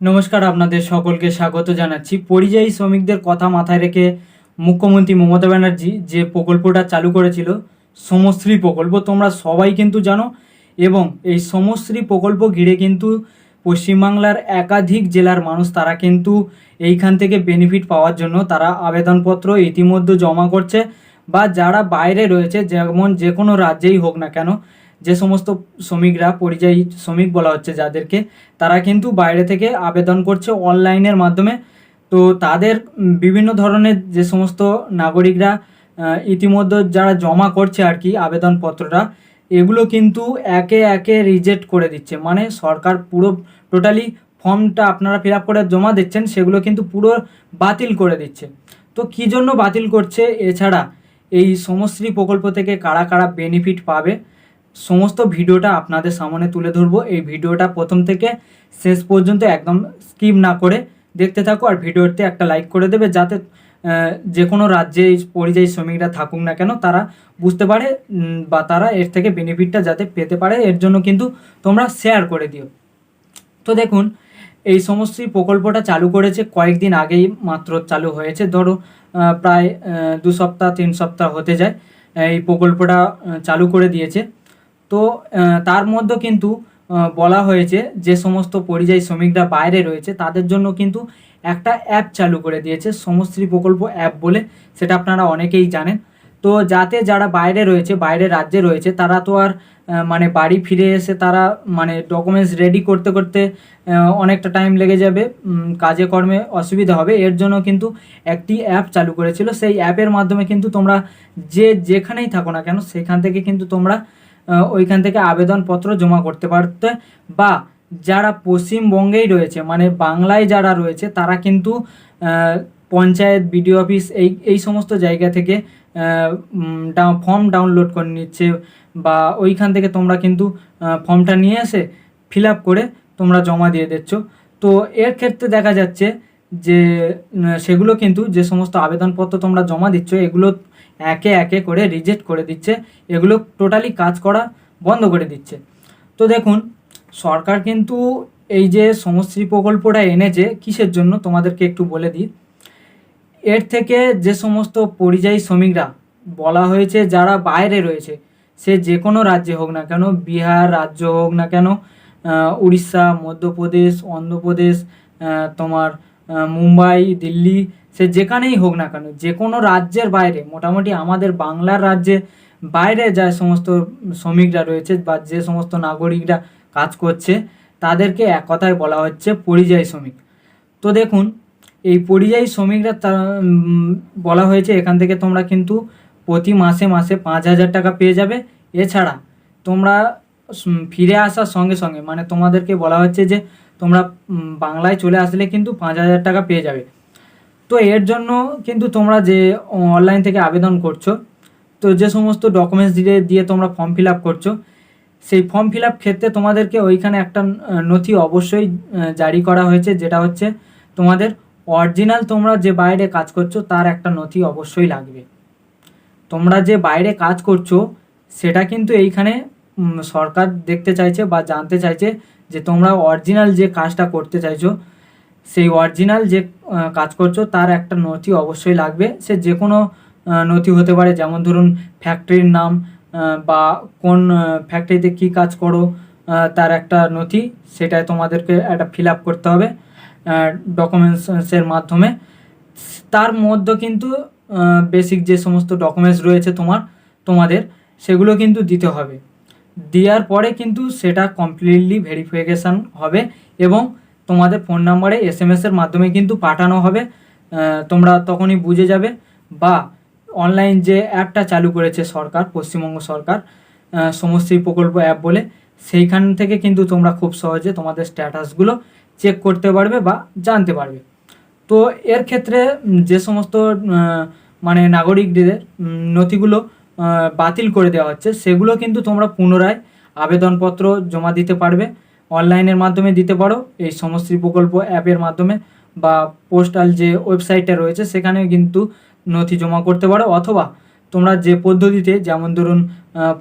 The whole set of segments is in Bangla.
নমস্কার, আপনাদের সকলকে স্বাগত জানাচ্ছি। পরিযায়ী শ্রমিকদের কথা মাথায় রেখে মুখ্যমন্ত্রী মমতা ব্যানার্জি যে প্রকল্পটা চালু করেছিল, সমশ্রী প্রকল্প, তোমরা সবাই কিন্তু জানো, এবং এই সমশ্রী প্রকল্প ঘিরে কিন্তু পশ্চিমবাংলার একাধিক জেলার মানুষ তারা কিন্তু এইখান থেকে বেনিফিট পাওয়ার জন্য তারা আবেদনপত্র ইতিমধ্যে জমা করছে, বা যারা বাইরে রয়েছে, যেমন যে কোনো রাজ্যেই হোক না কেন যে সমস্ত শ্রমিকরা, পরিযায়ী শ্রমিক বলা হচ্ছে যাদেরকে, তারা কিন্তু বাইরে থেকে আবেদন করছে অনলাইনের মাধ্যমে। তো তাদের বিভিন্ন ধরনের যে সমস্ত নাগরিকরা ইতিমধ্যে যারা জমা করছে আর কি আবেদনপত্রটা, এগুলো কিন্তু একে একে রিজেক্ট করে দিচ্ছে। মানে সরকার পুরো, টোটালি ফর্মটা আপনারা ফিল করে জমা দিচ্ছেন, সেগুলো কিন্তু পুরো বাতিল করে দিচ্ছে। তো কী জন্য বাতিল করছে? এছাড়া এই সমশ্রী প্রকল্প থেকে কারা কারা বেনিফিট পাবে? সমস্ত ভিডিওটা আপনাদের সামনে তুলে ধরবো। এই ভিডিওটা প্রথম থেকে শেষ পর্যন্ত একদম স্কিপ না করে দেখতে থাকো আর ভিডিওতে একটা লাইক করে দেবে যাতে যে কোনো রাজ্যে পরিযায়ী শ্রমিকরা থাকুক না কেন, তারা বুঝতে পারে বা তারা এর থেকে বেনিফিটটা যাতে পেতে পারে, এর জন্য কিন্তু তোমরা শেয়ার করে দিও। তো দেখুন, এই সমস্ত প্রকল্পটা চালু করেছে কয়েকদিন আগেই মাত্র চালু হয়েছে। ধরো প্রায় দু সপ্তাহ, তিন সপ্তাহ হতে যায়, এই প্রকল্পটা চালু করে দিয়েছে। তো তার মধ্যে কিন্তু বলা হয়েছে যে সমস্ত পরিযায়ী শ্রমিকরা বাইরে রয়েছে, তাদের জন্য কিন্তু একটা অ্যাপ চালু করে দিয়েছে, সমশ্রী প্রকল্প অ্যাপ বলে, সেটা আপনারা অনেকেই জানেন। তো যাতে যারা বাইরে রয়েছে, বাইরে রাজ্যে রয়েছে, তারা তো আর মানে বাড়ি ফিরে এসে তারা মানে ডকুমেন্টস রেডি করতে করতে অনেকটা টাইম লেগে যাবে কাজে কর্মে অসুবিধা হবে। এর জন্য কিন্তু একটি অ্যাপ চালু করেছিল। সেই অ্যাপের মাধ্যমে কিন্তু তোমরা যে যেখানেই থাকো না কেন, সেখান থেকে কিন্তু তোমরা ওইখান থেকে আবেদনপত্র জমা করতে পারতে বা যারা পশ্চিমবঙ্গেই রয়েছে মানে বাংলায় যারা রয়েছে, তারা কিন্তু পঞ্চায়েত, বিডিও অফিস এই এই সমস্ত জায়গা থেকে ফর্ম ডাউনলোড করে নিচ্ছে বা ওইখান থেকে তোমরা কিন্তু ফর্মটা নিয়ে এসে ফিল আপ করে তোমরা জমা দিয়ে দিচ্ছ। তো এর ক্ষেত্রে দেখা যাচ্ছে যে সেগুলো কিন্তু যে সমস্ত আবেদনপত্র তোমরা জমা দিচ্ছ, এগুলো একে একে করে রিজেক্ট করে দিচ্ছে। এগুলো টোটালি কাজ করা বন্ধ করে দিচ্ছে। তো দেখুন, সরকার কিন্তু এই যে সমশ্রী প্রকল্পটা এনেছে, কিসের জন্য? তোমাদেরকে একটু বলে দিই। এর থেকে যে সমস্ত পরিযায়ী শ্রমিকরা, বলা হয়েছে যারা বাইরে রয়েছে, সে যে কোনো রাজ্যে হোক না কেন, বিহার রাজ্য হোক না কেন উড়িষ্যা, মধ্যপ্রদেশ, অন্ধ্রপ্রদেশ তোমার মুম্বাই, দিল্লি, সে যেখানেই হোক না কেন যে কোনো রাজ্যের বাইরে, মোটামুটি আমাদের বাংলার রাজ্যে বাইরে যা সমস্ত শ্রমিকরা রয়েছে বা যে সমস্ত নাগরিকরা কাজ করছে, তাদেরকে এক কথায় বলা হচ্ছে পরিযায়ী শ্রমিক। তো দেখুন, এই পরিযায়ী শ্রমিকরা বলা হয়েছে, এখান থেকে তোমরা কিন্তু প্রতি মাসে মাসে পাঁচ হাজার টাকা পেয়ে যাবে। এছাড়া তোমরা ফিরে আসার সঙ্গে সঙ্গে মানে তোমাদেরকে বলা হচ্ছে যে তোমরা বাংলায় চলে আসলে কিন্তু পাঁচ হাজার টাকা পেয়ে যাবে। তো এর জন্য কিন্তু তোমরা যে অনলাইন থেকে আবেদন করছ, তো যে সমস্ত ডকুমেন্টস দিয়ে দিয়ে তোমরা ফর্ম ফিল আপ করছ, সেই ফর্ম ফিল আপ ক্ষেত্রে তোমাদেরকে ওইখানে একটা নথি অবশ্যই জারি করা হয়েছে, যেটা হচ্ছে তোমাদের অরিজিনাল তোমরা যে বাইরে কাজ করছ, তার একটা নথি অবশ্যই লাগবে। তোমরা যে বাইরে কাজ করছ, সেটা কিন্তু এইখানে সরকার দেখতে চাইছে বা জানতে চাইছে যে তোমরা অরিজিনাল যে কাজটা করতে চাইছো, সেই অরিজিনাল যে কাজ করছ, তার একটা নথি অবশ্যই লাগবে। সে যে কোনো নথি হতে পারে, যেমন ধরুন ফ্যাক্টরির নাম বা কোন ফ্যাক্টরিতে কী কাজ করো তার একটা নথি, সেটাই তোমাদেরকে একটা ফিল আপ করতে হবে ডকুমেন্টসের মাধ্যমে। তার মধ্যে কিন্তু বেসিক যে সমস্ত ডকুমেন্টস রয়েছে তোমার, তোমাদের, সেগুলো কিন্তু দিতে হবে। দেওয়ার পরে কিন্তু সেটা কমপ্লিটলি ভেরিফিকেশান হবে এবং তোমাদের ফোন নাম্বারে এস এম এসের মাধ্যমে কিন্তু পাঠানো হবে। তোমরা তখনই বুঝে যাবে বা অনলাইন যে অ্যাপটা চালু করেছে সরকার, পশ্চিমবঙ্গ সরকার সমশ্রী প্রকল্প অ্যাপ বলে, সেইখান থেকে কিন্তু তোমরা খুব সহজে তোমাদের স্ট্যাটাসগুলো চেক করতে পারবে বা জানতে পারবে। তো এর ক্ষেত্রে যে সমস্ত মানে নাগরিকদের নথিগুলো বাতিল করে দেওয়া হচ্ছে। সেগুলো কিন্তু তোমরা পুনরায় আবেদনপত্র জমা দিতে পারবে। অনলাইনের মাধ্যমে দিতে পারো। এই সমশ্রী প্রকল্প অ্যাপের মাধ্যমে বা পোস্টাল যে ওয়েবসাইটটা রয়েছে সেখানে কিন্তু নথি জমা করতে পারো। অথবা তোমরা যে পদ্ধতিতে, যেমন ধরুন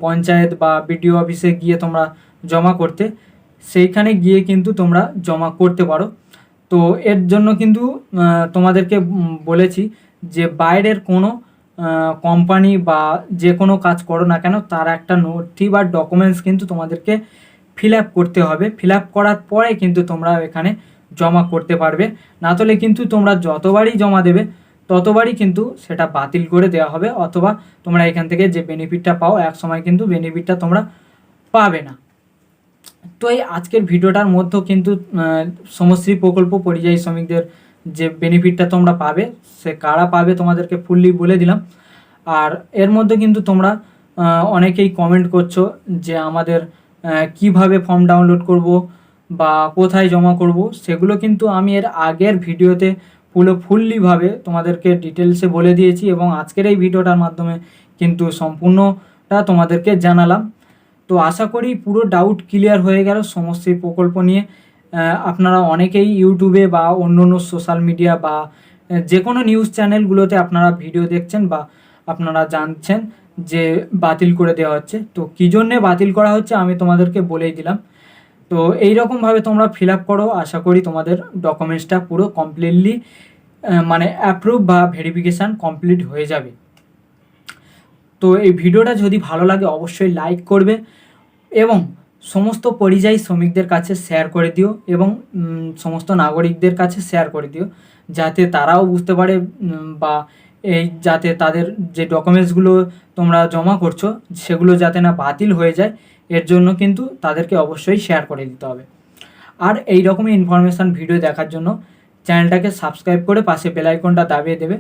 পঞ্চায়েত বা বিডিও অফিসে গিয়ে তোমরা জমা করতে, সেইখানে গিয়ে কিন্তু তোমরা জমা করতে পারো। তো এর জন্য কিন্তু তোমাদেরকে বলেছি যে বাইরের কোনো কোম্পানি বা যে কোনো কাজ করো না কেন, তার একটা নথি বা ডকুমেন্টস কিন্তু তোমাদেরকে ফিল আপ করতে হবে। ফিল আপ করার পরে কিন্তু তোমরা এখানে জমা করতে পারবে। না হলে কিন্তু তোমরা যতবারই জমা দেবে, ততবারই কিন্তু সেটা বাতিল করে দেওয়া হবে অথবা তোমরা এখান থেকে যে বেনিফিটটা পাও, এক সময় কিন্তু বেনিফিটটা তোমরা পাবে না। তো এই আজকের ভিডিওটার মধ্যেও কিন্তু সমশ্রী প্রকল্প পরিযায়ী শ্রমিকদের যে বেনিফিটটা তোমরা পাবে, সে কারা পাবে তোমাদেরকে ফুললি বলে দিলাম। আর এর মধ্যে কিন্তু তোমরা অনেকেই কমেন্ট করছ যে আমাদের কীভাবে ফর্ম ডাউনলোড করব বা কোথায় জমা করব, সেগুলো কিন্তু আমি এর আগের ভিডিওতে পুরো ফুললিভাবে তোমাদেরকে ডিটেলসে বলে দিয়েছি এবং আজকের এই ভিডিওটার মাধ্যমে কিন্তু সম্পূর্ণটা তোমাদেরকে জানালাম। তো আশা করি পুরো ডাউট ক্লিয়ার হয়ে গেল সমস্ত প্রকল্প নিয়ে। আপনারা অনেকেই ইউটিউবে বা অন্য অন্য সোশ্যাল মিডিয়া বা যে কোনো নিউজ চ্যানেলগুলোতে আপনারা ভিডিও দেখছেন বা আপনারা জানছেন যে বাতিল করে দেওয়া হচ্ছে। তো কী জন্যে বাতিল করা হচ্ছে আমি তোমাদেরকে বলেই দিলাম। তো এই রকমভাবে তোমরা ফিল আপ করো। আশা করি তোমাদের ডকুমেন্টসটা পুরো কমপ্লিটলি মানে অ্যাপ্রুভ বা ভেরিফিকেশান কমপ্লিট হয়ে যাবে। তো এই ভিডিওটা যদি ভালো লাগে অবশ্যই লাইক করবে এবং সমস্ত পরিযায়ী শ্রমিকদের কাছে শেয়ার করে দিও এবং সমস্ত নাগরিকদের কাছে শেয়ার করে দিও। যাতে তারাও বুঝতে পারে বা এই যাতে তাদের যে ডকুমেন্টসগুলো তোমরা জমা করছ, সেগুলো যাতে না বাতিল হয়ে যায়, এর জন্য কিন্তু তাদেরকে অবশ্যই শেয়ার করে দিতে হবে। আর এই রকমই ইনফরমেশান ভিডিও দেখার জন্য চ্যানেলটাকে সাবস্ক্রাইব করে পাশে বেল আইকনটা দাবিয়ে দেবে।